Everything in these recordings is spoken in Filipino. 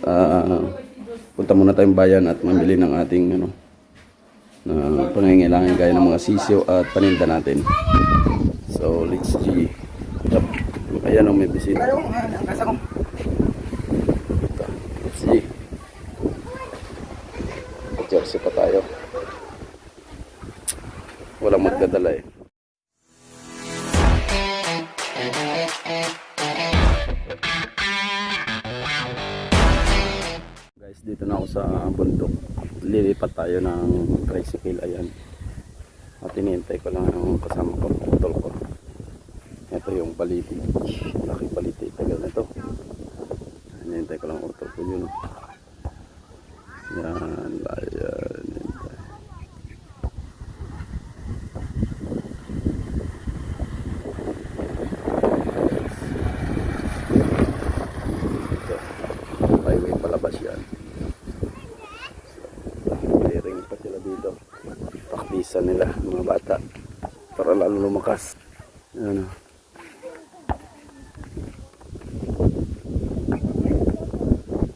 Ah, punta muna tayong bayan at mamili ng ating ano na pangangailangan gaya ng mga sisyo at paninda natin. So, let's see. Yup. Ayan ang may bisita. Let's see. Jersey pa tayo. Walang magdadala eh. Guys, dito na ako sa bundok. Lilipat tayo ng tricycle. Ayan. At inihintay ko lang ang kasama ko, utol ko. Ito yung paliti. Laki paliti. Tagal na ito. Inihintay ko lang utol ko yun. Yan. Ayan. Inihintay. Ito. Highway palabas yan. Clearing pa sila dito. Paktisan nila mga bata. Para lalo lumakas. Ano.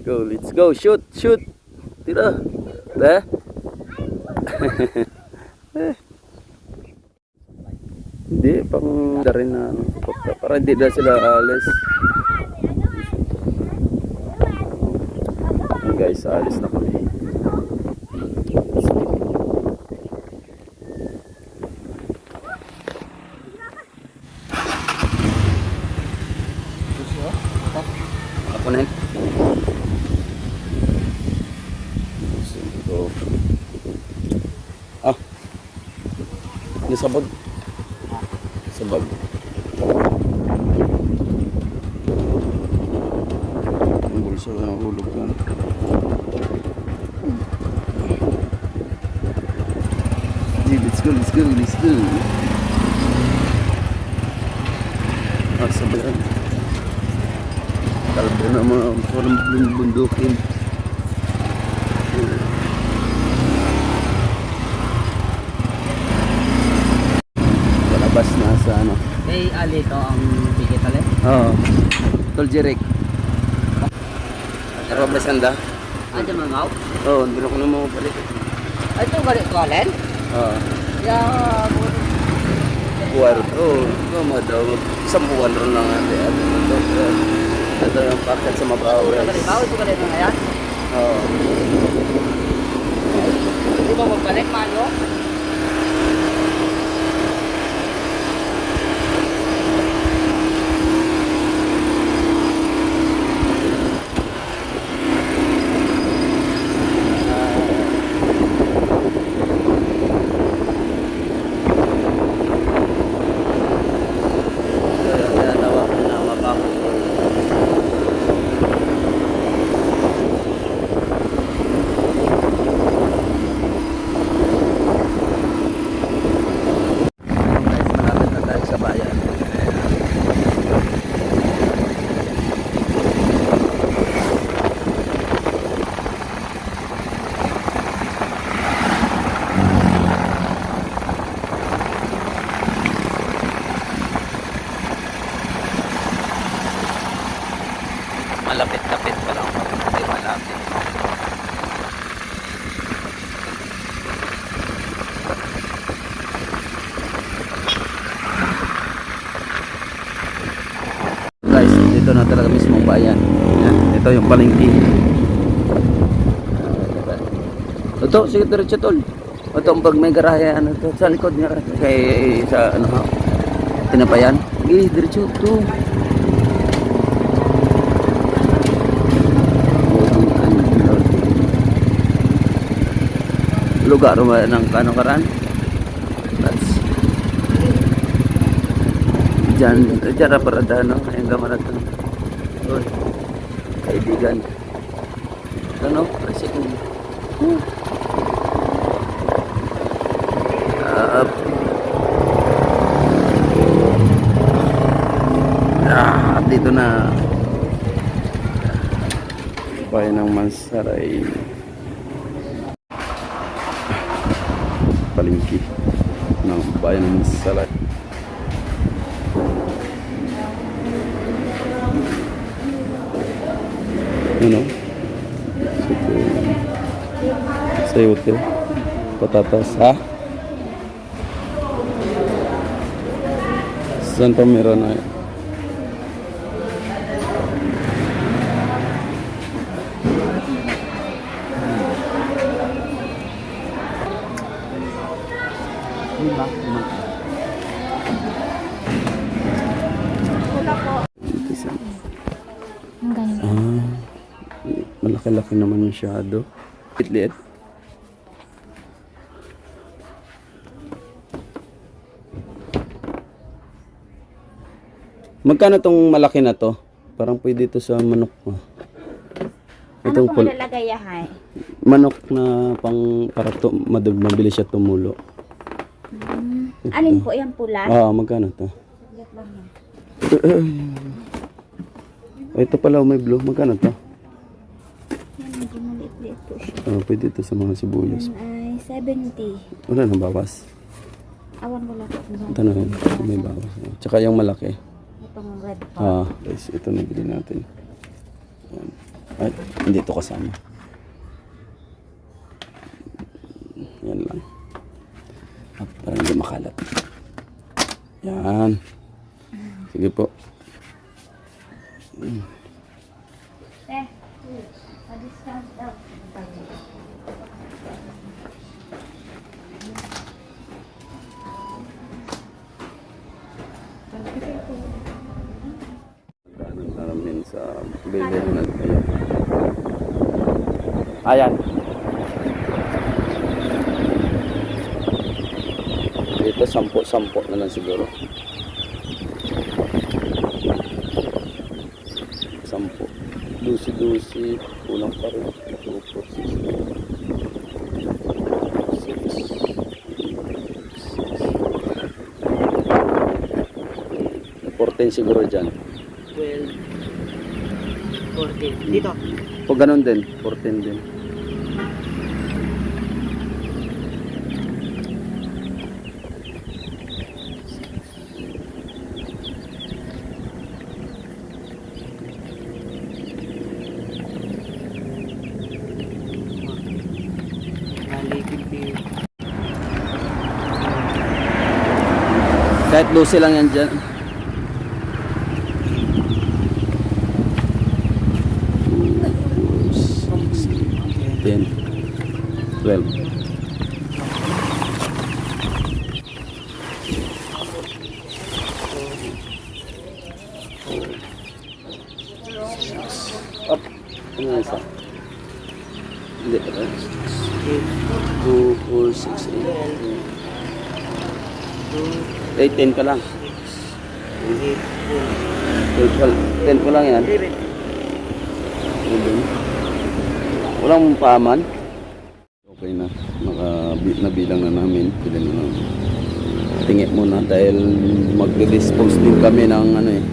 Go, let's go. Shoot, shoot. Tira. Da. Hindi, pang rin na ano, para hindi na sila alis. Guys, alis na kami. Ah, yung sabag. Sabag. Ang bulsa na hulog na. Hey, let's go, let's go, let's go. Ah, sabay yan. Kalbo na mga parang bundukin. Palabas na sa ano. May ali to ang ticket ali. Oo. Tol Jeric. Robles anda? Aja mangaw. Oo, hindi ko na mo balik. Ay to balik ko alen. Oo. Ya Buwan. Oo, ito mo daw. Isang buwan ron lang ate. Ate, ito. Ito yung packet sa mabaho. ko balik bawo to balik na yan. Oo. Di ba magbalik malo? Kaya kaya tawag ko na mabaho. Guys, malapit na tayo sa bayan. Malapit-lapit pa lang. Hindi malapit. Guys, dito na talaga mismo ang bayan. Yung palengke. Ito, sige diretso tol. Ito ang pag may garahe, ano to, sa likod niya, kay, sa, ano tinapayan. Sige, diretso, ito. lugar ba ng kano karan that's dyan dyan na parada no ayun ka kaibigan. Ano? Tricycle uh. uh, ah, dito na. Bayan ng Mansaray palengke ng bayan ng Mansaray Ano? Sayote. Patatas. Ha? Saan pa meron na? Malaki-laki naman masyado. Liit-liit. Magkano tong malaki na to? Parang pwede to sa manok mo. Ano Itong pul- ilalagay yahay? manok na pang para to, madug, mabilis siya tumulo. Alin po yan pula? Ah, magkano to? Yan. Ito pala may blue. Magkano to? Maliit-liit po siya. Ah, pwede to sa mga sibuyas. Yan ay 70. Wala nang bawas. Awan ko lang po. Ito yun. May bawas. Tsaka yung malaki. Itong red po. Ah, guys, ito na bilhin natin. Yan. Ay, hindi ito kasama. Yan lang. At para hindi makalat. Yan. Sige po. Eh, pa-discount daw. Kanan namin sa bilhin na kayo. Ayan. Dito sampo-sampo na lang siguro. Sampo. Dusi-dusi. Kulang pa rin. Two, four, six, six. Fourteen siguro dyan. 12. 14. Dito. O ganun din, 14 din. Bali, 50. Kahit lucy lang yan dyan. Ten. Twelve. Up. Ano yung isa? Hindi. Two, four, six, eight. Eight, ten ka lang. 8. 12, 10 ko lang yan. 11. Walang paaman. Okay na. Naka, bi- nabilang na namin. Pili na namin. Tingit muna dahil magdi-dispose din kami ng ano eh.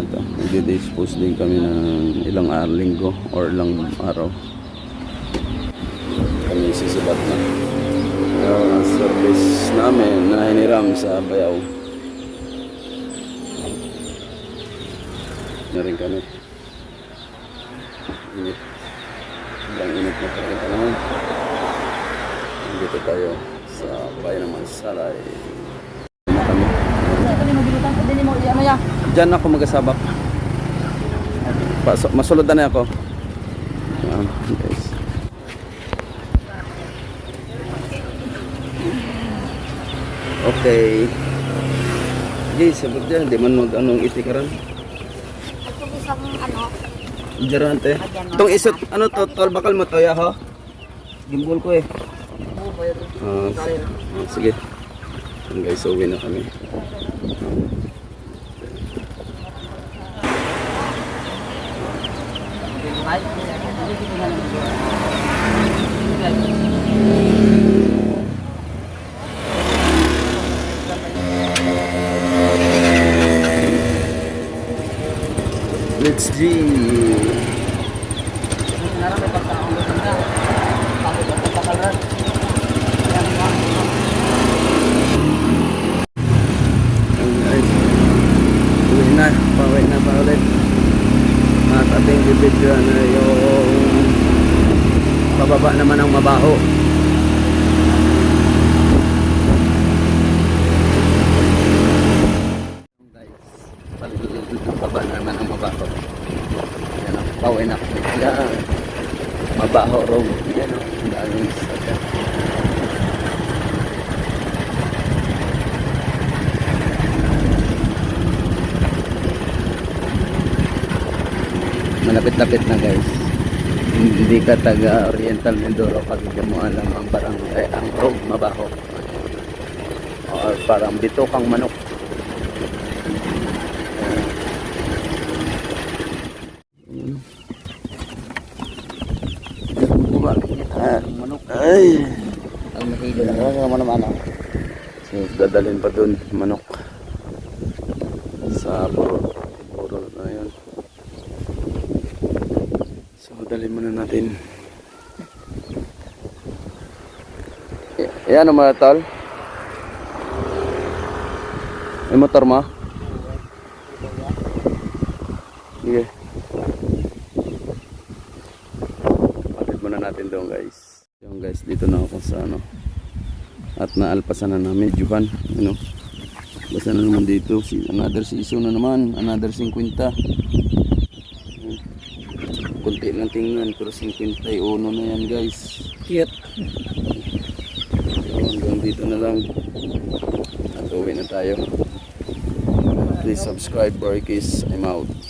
Ito, magdi-dispose din kami ng ilang araw, linggo or ilang araw. Kami sisibat na. Pero ang service namin na hiniram sa Bayaw. Na rin kami. Init. Sobrang init na talaga panahon. Nandito tayo sa bayan ng Mansalay. Diyan ako magasabak. Paso, masulod na ako. Yan, guys. Okay. Guys, dyan. Di man mag anong itikaran. Ito isang ano, Jarante. Itong isot, ano to, tol, bakal mo to, ya ho? Gimbal ko eh. S- ah, sige. Yan guys, uwi na kami. Let's G. Alright. Uwi na. Pauwi na pa ulit. At ating bibidyoan na yung pababa naman ng mabaho. Pababa naman ang mabaho. Yan ang pauwi na. Mabaho road. Yan. Ang daming. Malapit-lapit na guys. Hindi ka taga Oriental Mindoro pag hindi mo alam ang barang eh, ang road mabaho. Or parang bito kang manok. Manok. ay! Ang mahilo. Na. ano naman naman so dadalhin pa dun manok. Sa puro na yun so dalhin muna natin. Y- yan ang mga tol. May motor mo? Sige. Patid muna natin doon guys. Yung guys dito na ako sa ano. At naalpasan na namin Juhan ano. Basta na naman dito another season na naman another 50. Hmm. Kunti lang tingnan pero 51 na yan guys. Cute. so, hanggang dito na lang. At uwi na tayo. Please subscribe Borikis I'm out